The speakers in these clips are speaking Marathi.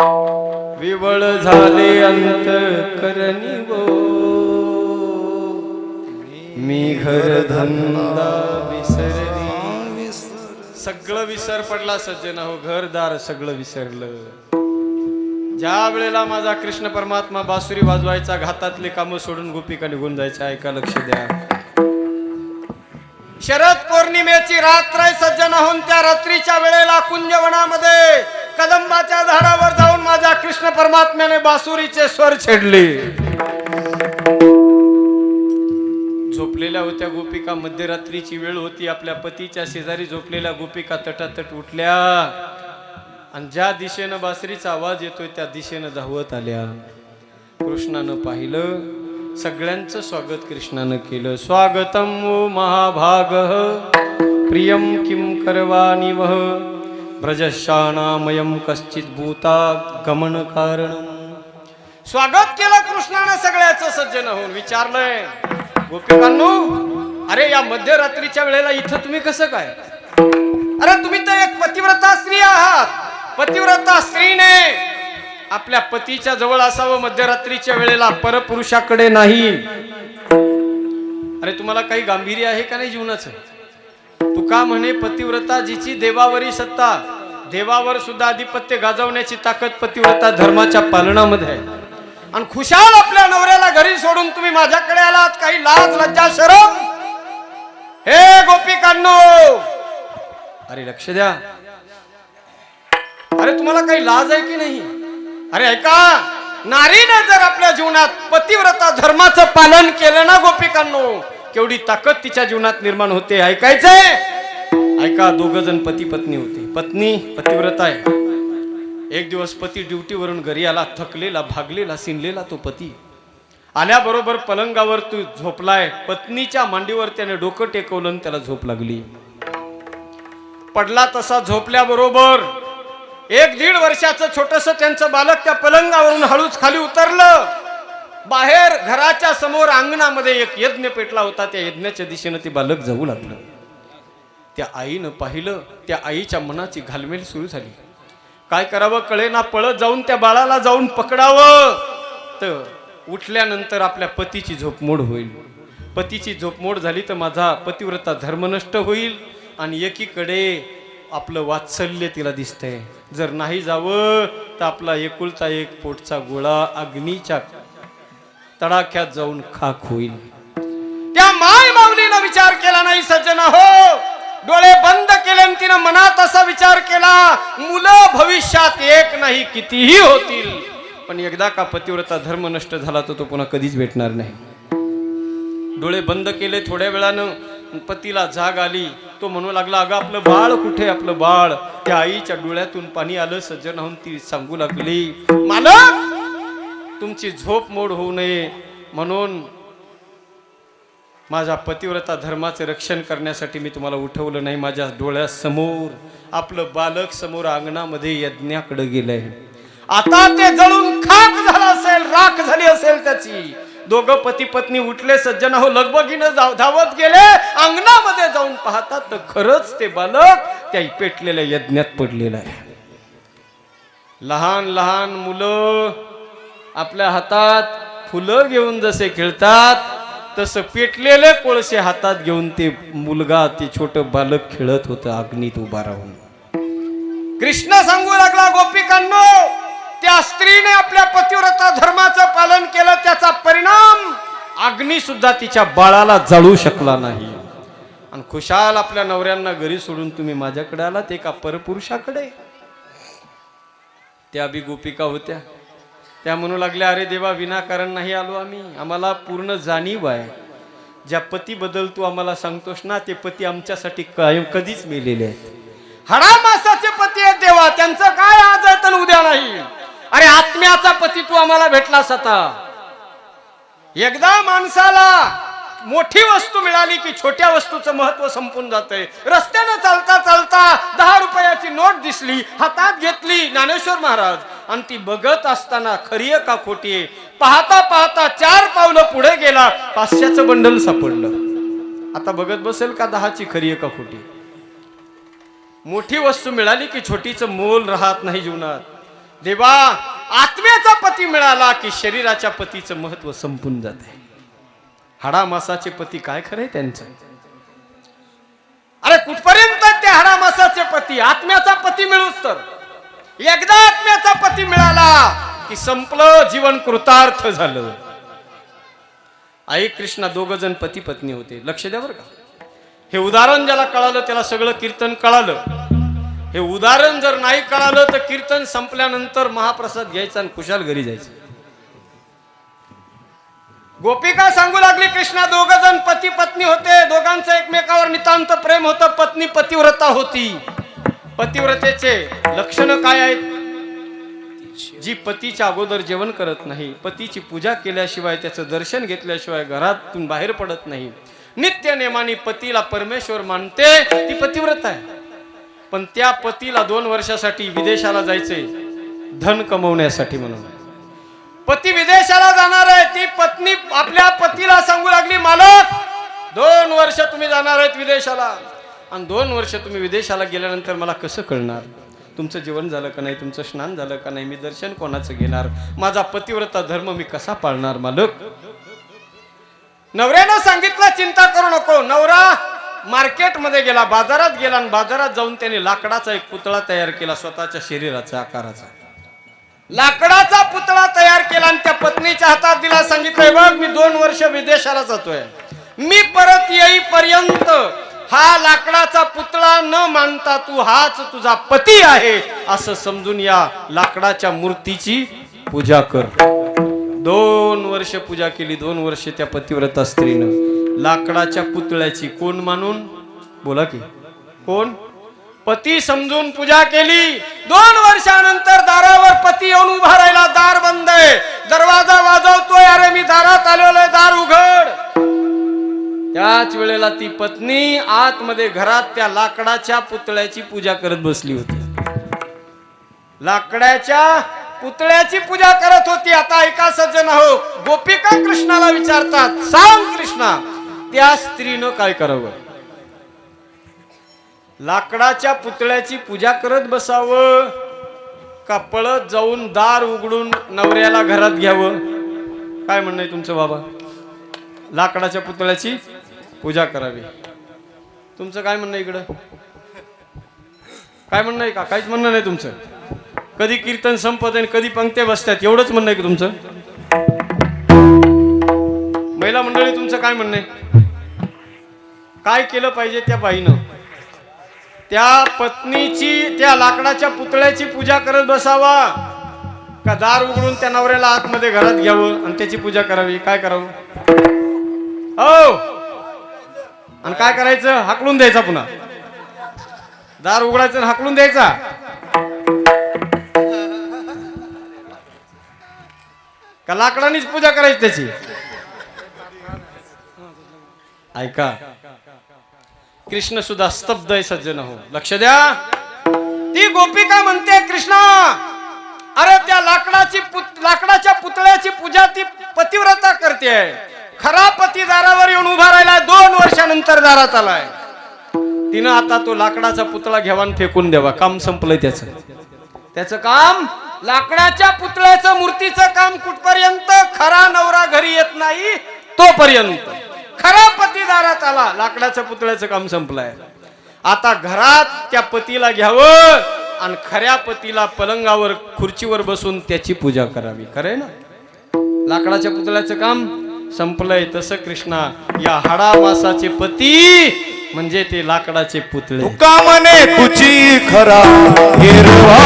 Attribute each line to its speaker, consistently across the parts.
Speaker 1: विवळ झाले अंत करणी वो. मी घर धंदा विसरली. सगळं विसर पडला सज्जन हो घरदार सगळं विसरलं. ज्या वेळेला माझा कृष्ण परमात्मा बासुरी वाजवायचा घातातले कामं सोडून गोपिका निघून जायच्या ऐका लक्ष द्या. शरद पौर्णिमेची रात्र सज्जन होऊन त्या रात्रीच्या वेळेला कुंजवनामध्ये कदंबाच्या झाडावर जाऊन माझ्या कृष्ण परमात्म्याने बासुरीचे स्वर छेडले. झोपलेल्या होत्या गोपिका मध्यरात्रीची वेळ होती. आपल्या पतीच्या शेजारी झोपलेल्या गोपिका तटातट उठल्या. आणि ज्या दिशेनं बासरीचा आवाज येतोय त्या दिशेनं धावत आल्या. कृष्णानं पाहिलं सगळ्यांचं स्वागत कृष्णानं केलं. स्वागतम हो महाभाग प्रियम किम करवाणी ब्रजशाणामयम कश्चित भूता गमन कारण स्वागत केलं कृष्णानं सगळ्याचं सज्जन होऊन विचारलंय. गोपिकांनो अरे या मध्यरात्रीच्या वेळेला इथं तुम्ही कसं काय? अरे तुम्ही तर एक पतिव्रता स्त्री आहात. पतिव्रता स्त्रीने आपल्या पतीच्या जवळ असावं मध्यरात्रीच्या वेळेला परपुरुषाकडे नाही. अरे तुम्हाला काही गांभीर्य आहे का नाही जीवनाचं? तुका म्हणे पतिव्रता जिची देवावरी सत्ता. देवावर सुद्धा आधिपत्य गाजवण्याची ताकद पतिव्रता धर्माच्या पालनामध्ये आहे. आणि खुशाल आपल्या नवऱ्याला घरी सोडून तुम्ही माझ्याकडे आलात काही लाज लज्जा शरम? हे गोपिकांनो! अरे लक्ष द्या. अरे तुम्हाला काही लाज आहे की नाही? अरे ऐका. नारीने जर आपल्या जीवनात पतिव्रता धर्माचं पालन केलं ना गोपिकांनो केवढी ताकद तिच्या जीवनात निर्माण होते ऐकायचंय? ऐका दोघ जण पती पत्नी होते. पत्नी पतिव्रता आहे. एक दिवस पती ड्युटीवरून घरी आला थकलेला भागलेला सिनलेला तो पती. आल्याबरोबर पलंगावर तू झोपलाय. पत्नीच्या मांडीवर त्याने डोकं टेकवलं त्याला झोप लागली. पडला तसा झोपल्याबरोबर एक दीड वर्षाचं छोटस त्यांचं बालक त्या पलंगावरून हळूच खाली उतरलं. बाहेर घराच्या समोर अंगणामध्ये एक यज्ञ पेटला होता. त्या यज्ञाच्या दिशेनं ते बालक जाऊ लागलं. त्या आईनं पाहिलं त्या आईच्या मनाची घालमेल सुरू झाली. काय करावं कळेना पळत जाऊन त्या बाळाला जाऊन पकडावं. तर उठल्यानंतर आपल्या पतीची झोपमोड होईल. पतीची झोपमोड झाली तर माझा पतिव्रता धर्मनष्ट होईल आणि एकीकडे आपलं वात्सल्य तिला दिसतंय. जर नाही जावं तर आपला एकुलता एक पोटचा गोळा अग्नीच्या तडाख्यात जाऊन खाक होईल. त्या माय माऊलीनं विचार केला नाही सज्जना हो! डोळे बंद केले आणि तिनं मनात असा विचार केला मुलं भविष्यात एक नाही कितीही होतील. पण एकदा का पतिव्रता धर्म नष्ट झाला तर तो पुन्हा कधीच भेटणार नाही. डोळे बंद केले थोड्या वेळानं पतीला जाग आली. तो तो म्हणू लागला अगं आपलं बाळ कुठे आपलं बाळ? त्या आईच्या डोळ्यातून पाणी आलं सज्जन होऊन ती सांगू लागली मालक तुमची झोप मोड होऊ नये. म्हणून माझ्या पतिव्रता धर्माचे रक्षण करण्यासाठी मी तुम्हाला उठवलं नाही. माझ्या डोळ्यासमोर आपलं बालक समोर अंगणामध्ये यज्ञाकडे गेलंय. आता ते जळून खाक झाला असेल राख झाली असेल त्याची. दोघं पती पत्नी उठले सज्जन हो लगबगीनं जाव- धावत गेले. अंगणामध्ये जाऊन पाहतात तर खरंच ते बालक त्या पेटलेल्या यज्ञात पडलेलं आहे. लहान लहान मुलं आपल्या हातात फुलं घेऊन जसे खेळतात तसं पेटलेले कोळसे हातात घेऊन ते मुलगा ते छोट बालक खेळत होतं अग्नीत उभा राहून. कृष्ण सांगू लागला गोपिकांनो त्या स्त्रीने आपल्या पतिव्रता धर्माचं पालन केलं त्याचा परिणाम अग्नी सुद्धा तिच्या बाळाला जळू शकला नाही. आणि खुशाल आपल्या नवऱ्यांना घरी सोडून तुम्ही माझ्याकडे आलात एका परपुरुषाकडे. त्या बी गोपिका होत्या. त्या म्हणू लागल्या अरे देवा विनाकारण नाही आलो आम्ही. आम्हाला पूर्ण जाणीव आहे. ज्या पतीबद्दल तू आम्हाला सांगतोस ना ते पती आमच्यासाठी कायम कधीच मेलेले आहेत. हडामासाचे पती आहेत देवा. त्यांचं काय आज आहे तर उद्या नाही. अरे आत्म्याचा पती तू आम्हाला भेटलास आता. एकदा माणसाला मोठी वस्तू मिळाली की छोट्या वस्तूचं महत्त्व संपून जातंय. रस्त्यानं चालता चालता दहा रुपयाची नोट दिसली हातात घेतली ज्ञानेश्वर महाराज. आणि ती बघत असताना खरी आहे का खोटी आहे? पाहता पाहता चार पावलं पुढे गेला पाचशेचं बंडल सापडलं. आता बघत बसेल का दहाची खरी आहे का खोटी? मोठी वस्तू मिळाली की छोटीचं मोल राहत नाही जीवनात. देवा आत्म्याचा पती मिळाला की शरीराच्या पतीचं महत्त्व संपून जाते. हाडामासाचे पती काय खरे त्यांचं? अरे कुठपर्यंत ते हाडामासाचे पती? आत्म्याचा पती मिळूच तर. एकदा आत्म्याचा पती मिळाला की संपलं जीवन कृतार्थ झालं. आई कृष्णा दोघ जण पती पत्नी होते. लक्ष द्या बरं का. हे उदाहरण ज्याला कळालं त्याला सगळं कीर्तन कळालं. हे उदाहरण जर नाही कळालं तर कीर्तन संपल्यानंतर महाप्रसाद घ्यायचा आणि कुशाल घरी जायचं. गोपिका सांगू लागली कृष्णा? दोघ जण पती पत्नी होते. दोघांचं एकमेकावर नितांत प्रेम होतं. पत्नी पतिव्रता होती. पतिव्रतेचे लक्षण काय आहेत? जी पतीच्या अगोदर जेवण करत नाही पतीची पूजा केल्याशिवाय त्याचं दर्शन घेतल्याशिवाय घरातून बाहेर पडत नाही. नित्य नेमाने पतीला परमेश्वर मानते ती पतिव्रता आहे. पण त्या पतीला दोन वर्षासाठी विदेशाला जायचे धन कमवण्यासाठी म्हणून. पती विदेशाला जाणार आहे ती पत्नी आपल्या पतीला सांगू लागली मालक दोन वर्ष तुम्ही जाणार आहेत विदेशाला. आणि दोन वर्ष तुम्ही विदेशाला गेल्यानंतर मला कसं कळणार? तुमचं जेवण झालं का नाही? तुमचं स्नान झालं का नाही? मी दर्शन कोणाचं घेणार? माझा पतिव्रता धर्म मी कसा पाळणार मालक? नवऱ्यानं सांगितलं चिंता करू नको. नवरा मार्केटमध्ये गेला बाजारात गेला आणि बाजारात जाऊन त्याने लाकडाचा एक पुतळा तयार केला स्वतःच्या शरीराचा आकाराचा. लाकडाचा पुतळा तयार केला आणि त्या पत्नीच्या हातात दिला सांगितलंय बघ मी दोन वर्ष विदेशाला जातोय. मी परत येईपर्यंत हा लाकडाचा पुतळा न मानता तू हाच तुझा पती आहे असं समजून या लाकडाच्या मूर्तीची पूजा कर. दोन वर्ष पूजा केली दोन वर्ष त्या पतिव्रता स्त्रीनं. लाकडाच्या पुतळ्याची कोण मानून? बोला की. कोण? पती समजून पूजा केली दोन वर्षानंतर दारावर पती येऊन उभा राहिला दार बंद आहे. दरवाजा वाजवतोय अरे मी दारात आलेलो आहे दार उघड. त्याच वेळेला ती पत्नी आतमध्ये घरात त्या लाकडाच्या पुतळ्याची पूजा करत बसली होती. लाकडाच्या पुतळ्याची पूजा करत होती. आता ऐका सज्जन हो गोपिका कृष्णाला विचारतात सांग कृष्णा त्या स्त्रीनं काय करावं? लाकडाच्या पुतळ्याची पूजा करत बसावं का पळत जाऊन दार उघडून नवऱ्याला घरात घ्यावं. काय म्हणणं आहे तुमचं बाबा? लाकडाच्या पुतळ्याची? पूजा करावी. तुमचं काय म्हणणं इकडं? काय म्हणणं आहे का? काहीच म्हणणं नाही तुमचं. कधी कीर्तन संपत आणि कधी पंक्त्या बसतात एवढंच म्हणणं आहे का तुमचं? महिला मंडळी तुमचं काय म्हणणं आहे? काय केलं पाहिजे त्या बाईनं? त्या पत्नीची त्या लाकडाच्या पुतळ्याची पूजा करत बसावा. का दार उघडून त्या नवऱ्याला आतमध्ये घरात घ्यावं आणि त्याची पूजा करावी? काय करावं? हो! आणि काय करायचं? हाकलून द्यायचा पुन्हा. दार उघडायचं आणि हाकलून द्यायचा. का लाकडानेच पूजा करायची त्याची? ऐका. कृष्ण सुद्धा स्तब्ध आहे सज्जन हो. लक्ष द्या. ती गोपिका म्हणते कृष्णा अरे त्या लाकडाची पुत- लाकडाच्या पुतळ्याची पूजा ती पतिव्रता करते. खरा पती दारावर येऊन उभा राहिला दोन वर्षानंतर दारात आलाय. तिनं आता तो लाकडाचा पुतळा घेवान फेकून द्यावा. काम संपलंय त्याचं. त्याचं काम लाकडाच्या पुतळ्याचं मूर्तीचं काम कुठपर्यंत? खरा नवरा घरी येत नाही तोपर्यंत. खरा पती दारात आला लाकडाच्या पुतळ्याचं काम संपलंय. आता घरात त्या पतीला घ्यावं आणि खऱ्या पतीला पलंगावर खुर्चीवर बसून त्याची पूजा करावी. खरंय ना? लाकडाच्या पुतळ्याचं काम संपलंय तसं कृष्णा. या हाडा मासाचे पती म्हणजे ते लाकडाचे पुतळे.
Speaker 2: तुका म्हणे तुझी खरा हिरवा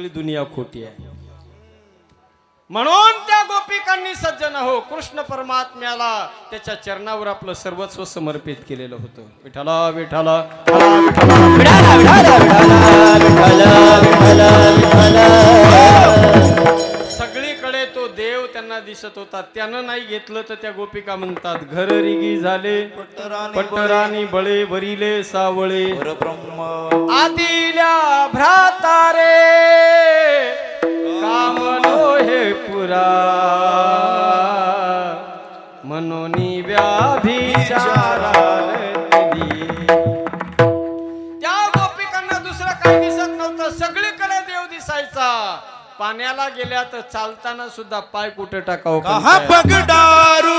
Speaker 1: सगळी दुनिया खोटी आहे. म्हणून त्या गोपिकांनी सज्जन हो कृष्ण परमात्म्याला त्याच्या चरणावर आपलं सर्वस्व समर्पित केलेलं होतं. विठाला विठाला सगळीकडे तो देव त्यांना दिसत होता. त्यानं नाही घेतलं तर त्या गोपिका म्हणतात घर रिगी झाले पटरानी बळे वरिले सावळे. आदिल्या भ्रातारे कामनो हे पुरा. मनोनी व्याभिचारा. पाण्याला गेल्या तर चालताना सुद्धा पाय कुठे टाकावं नाही.
Speaker 2: पगडारू